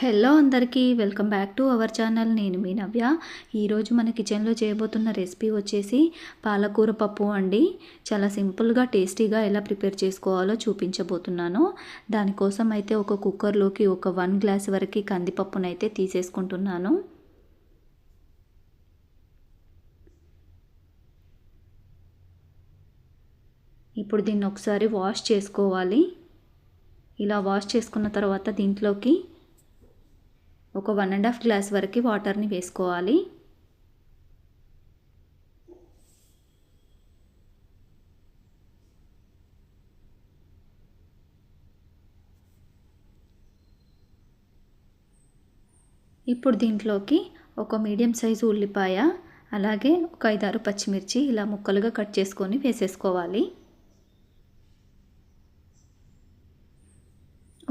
Hello అందరికీ welcome back to our channel. నేను మీ నవ్య. ఈరోజు మన కిచెన్లో చేయబోతున్న రెసిపీ వచ్చేసి పాలకూర పప్పు అండి. చాలా సింపుల్గా టేస్టీగా ఎలా ప్రిపేర్ చేసుకోవాలో చూపించబోతున్నాను. దానికోసం అయితే ఒక కుక్కర్లోకి ఒక వన్ గ్లాస్ వరకు కందిపప్పునైతే తీసేసుకుంటున్నాను. ఇప్పుడు దీన్ని ఒకసారి వాష్ చేసుకోవాలి. ఇలా వాష్ చేసుకున్న తర్వాత దీంట్లోకి ఒక వన్ అండ్ హాఫ్ గ్లాస్ వరకు వాటర్ని వేసుకోవాలి. ఇప్పుడు దీంట్లోకి ఒక మీడియం సైజు ఉల్లిపాయ అలాగే ఒక ఐదారు పచ్చిమిర్చి ఇలా ముక్కలుగా కట్ చేసుకొని వేసేసుకోవాలి.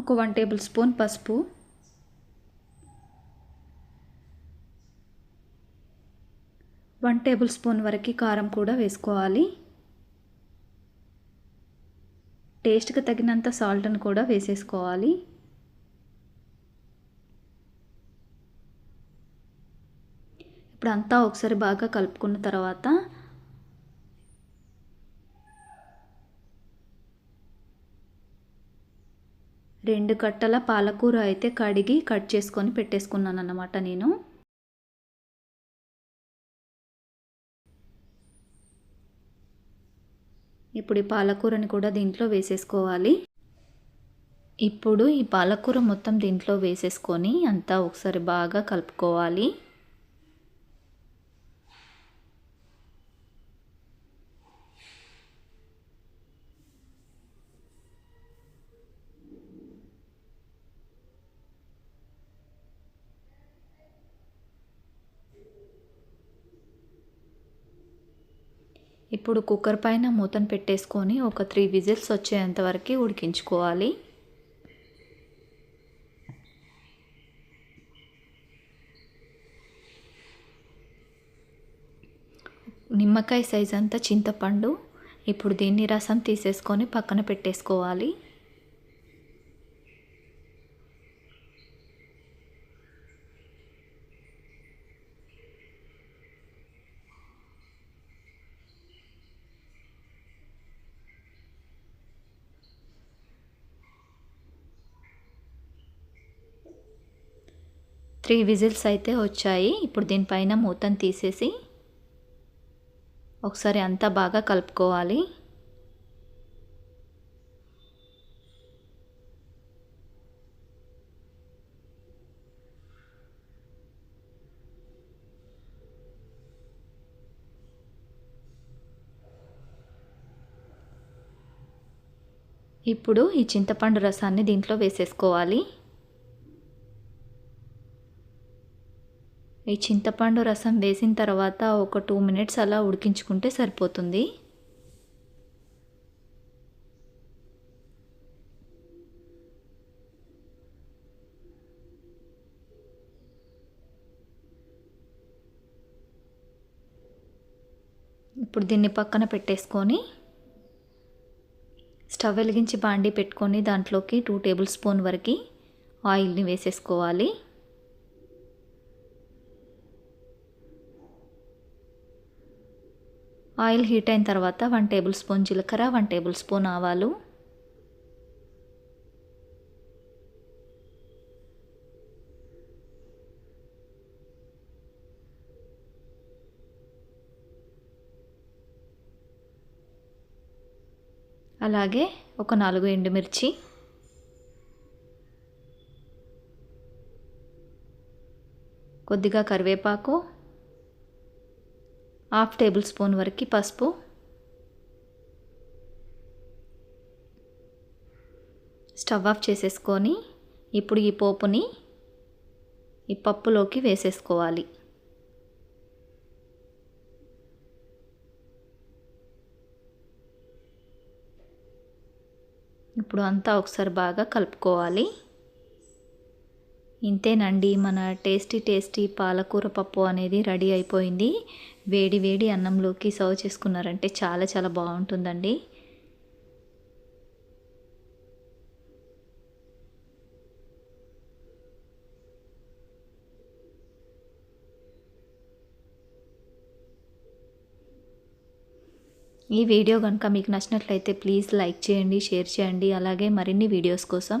ఒక వన్ టేబుల్ స్పూన్ పసుపు వన్ టేబుల్ స్పూన్ వరకు కారం కూడా వేసుకోవాలి. టేస్ట్కి తగినంత సాల్ట్ని కూడా వేసేసుకోవాలి. ఇప్పుడు అంతా ఒకసారి బాగా కలుపుకున్న తర్వాత రెండు కట్టల పాలకూర అయితే కడిగి కట్ చేసుకొని పెట్టేసుకున్నాను అన్నమాట నేను. ఇప్పుడు ఈ పాలకూరని కూడా దీంట్లో వేసేసుకోవాలి. ఇప్పుడు ఈ పాలకూర మొత్తం దీంట్లో వేసేసుకొని అంతా ఒకసారి బాగా కలుపుకోవాలి. ఇప్పుడు కుక్కర్ పైన మూతను పెట్టేసుకొని ఒక త్రీ విజిల్స్ వచ్చేంత వరకు ఉడికించుకోవాలి. నిమ్మకాయ సైజ్ అంతా చింతపండు. ఇప్పుడు దీన్ని రసం తీసేసుకొని పక్కన పెట్టేసుకోవాలి. త్రీ విజిల్స్ అయితే వచ్చాయి. ఇప్పుడు దీనిపైన మూతను తీసేసి ఒకసారి అంతా బాగా కలుపుకోవాలి. ఇప్పుడు ఈ చింతపండు రసాన్ని దీంట్లో వేసేసుకోవాలి. ఈ చింతపండు రసం వేసిన తర్వాత ఒక టూ మినిట్స్ అలా ఉడికించుకుంటే సరిపోతుంది. ఇప్పుడు దీన్ని పక్కన పెట్టేసుకొని స్టవ్ వెలిగించి బాండి పెట్టుకొని దాంట్లోకి టూ టేబుల్ స్పూన్ వరకు ఆయిల్ని వేసేసుకోవాలి. ఆయిల్ హీట్ అయిన తర్వాత వన్ టేబుల్ స్పూన్ జీలకర్ర వన్ టేబుల్ స్పూన్ ఆవాలు. అలాగే ఒక నాలుగు ఎండుమిర్చి. కొద్దిగా కరివేపాకు. హాఫ్ టేబుల్ స్పూన్ వరకు పసుపు. స్టవ్ ఆఫ్ చేసేసుకొని ఇప్పుడు ఈ పోపుని ఈ పప్పులోకి వేసేసుకోవాలి. ఇప్పుడు అంతా ఒకసారి బాగా కలుపుకోవాలి. ఇంతేనండి మన టేస్టీ టేస్టీ పాలకూర పప్పు అనేది రెడీ అయిపోయింది. వేడి వేడి అన్నంలోకి సర్వ్ చేసుకున్నారంటే చాలా చాలా బాగుంటుందండి. ఈ వీడియో కనుక మీకు నచ్చినట్లయితే ప్లీజ్ లైక్ చేయండి షేర్ చేయండి. అలాగే మరిన్ని వీడియోస్ కోసం